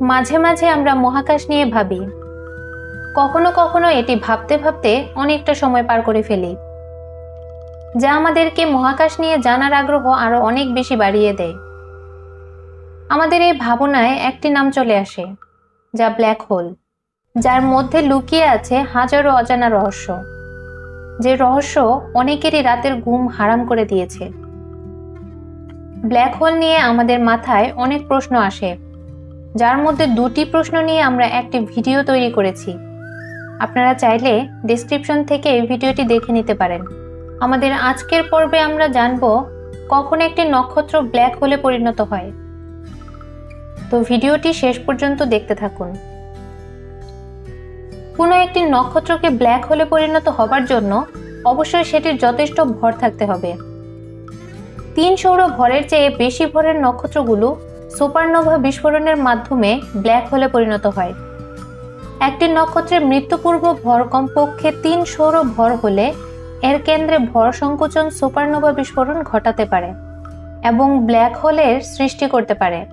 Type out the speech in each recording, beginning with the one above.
মাঝে মাঝে আমরা মহাকাশ নিয়ে ভাবি। কখনো কখনো এটি ভাবতে ভাবতে অনেকটা সময় পার করে ফেলি। যা আমাদেরকে মহাকাশ নিয়ে জানার আগ্রহ আরও অনেক বেশি বাড়িয়ে দেয়। আমাদের এই ভাবনায় একটি নাম চলে আসে, যা ব্ল্যাক হোল। যার মধ্যে লুকিয়ে আছে হাজারো অজানা রহস্য, যে রহস্য অনেকেরই রাতের ঘুম হারাম করে দিয়েছে। ব্ল্যাক হোল নিয়ে আমাদের মাথায় অনেক প্রশ্ন আসে যার মধ্যে দুটি প্রশ্ন নিয়ে আমরা একটি ভিডিও তৈরি করেছি। আপনারা চাইলে ডেসক্রিপশন থেকে ভিডিওটি দেখে নিতে পারেন। আমাদের আজকের পর্বে আমরা জানব কখন একটি নক্ষত্র ব্ল্যাক হোলে পরিণত হয়। তো ভিডিওটি শেষ পর্যন্ত দেখতে থাকুন। কোনো একটি নক্ষত্রকে ব্ল্যাক হোলে পরিণত হবার জন্য অবশ্যই সেটির যথেষ্ট ভর থাকতে হবে। তিন সৌর ভরের চেয়ে বেশি ভরের নক্ষত্রগুলো সুপারনোভা বিস্ফোরণের মাধ্যমে ব্ল্যাক হোলে পরিণত হয়। একটি নক্ষত্রের মৃত্যুপূর্ব ভর কমপক্ষে তিন সৌর ভর হলে এর কেন্দ্রে ভর সংকোচন সুপারনোভা বিস্ফোরণ ঘটাতে পারে এবং ব্ল্যাক হোলের সৃষ্টি করতে পারে।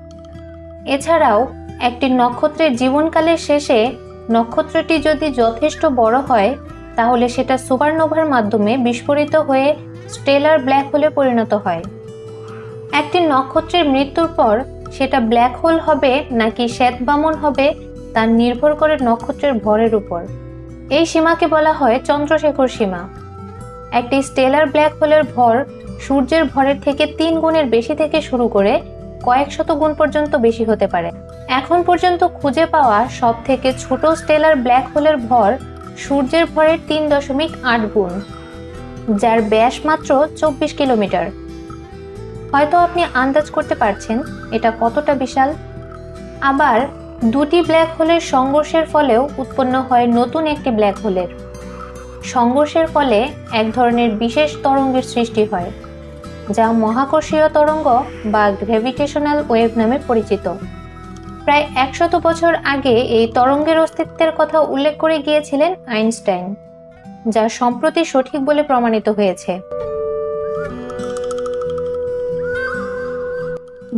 এছাড়াও, একটি নক্ষত্রের জীবনকালের শেষে নক্ষত্রটি যদি যথেষ্ট বড় হয়, তাহলে সেটা সুপারনোভার মাধ্যমে বিস্ফোরিত হয়ে স্টেলার ব্ল্যাক হোলে পরিণত হয়। একটি নক্ষত্রের মৃত্যুর পর সেটা ব্ল্যাক হোল হবে নাকি শ্বেত বামন হবে তার নির্ভর করে নক্ষত্রের ভরের উপর। এই সীমাকে বলা হয় চন্দ্রশেখর সীমা। একটি স্টেলার ব্ল্যাক হোলের ভর সূর্যের ভরের থেকে তিন গুণের বেশি থেকে শুরু করে কয়েক শত গুণ পর্যন্ত বেশি হতে পারে। এখন পর্যন্ত খুঁজে পাওয়া সব থেকে ছোট স্টেলার ব্ল্যাক হোলের ভর সূর্যের ভরের তিন দশমিক আট গুণ, যার ব্যাস মাত্র চব্বিশ কিলোমিটার। হয়তো আপনি আন্দাজ করতে পারছেন এটা কতটা বিশাল। আবার দুটি ব্ল্যাক হোলের সংঘর্ষের ফলেও উৎপন্ন হয় নতুন একটি ব্ল্যাক হোলের। সংঘর্ষের ফলে এক ধরনের বিশেষ তরঙ্গের সৃষ্টি হয়, যা মহাকর্ষীয় তরঙ্গ বা গ্র্যাভিটেশনাল ওয়েভ নামে পরিচিত। প্রায় একশত বছর আগে এই তরঙ্গের অস্তিত্বের কথা উল্লেখ করে গিয়েছিলেন আইনস্টাইন, যা সম্প্রতি সঠিক বলে প্রমাণিত হয়েছে।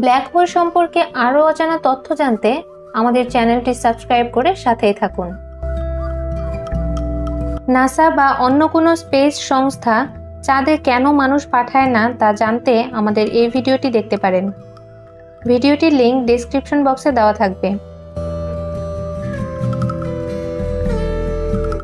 ব্ল্যাক হোল সম্পর্কে আরও অজানা তথ্য জানতে আমাদের চ্যানেলটি সাবস্ক্রাইব করে সাথেই থাকুন। নাসা বা অন্য কোনো স্পেস সংস্থা চাঁদে কেন মানুষ পাঠায় না তা জানতে আমাদের এই ভিডিওটি দেখতে পারেন। ভিডিওটির লিঙ্ক ডিসক্রিপশন বক্সে দেওয়া থাকবে।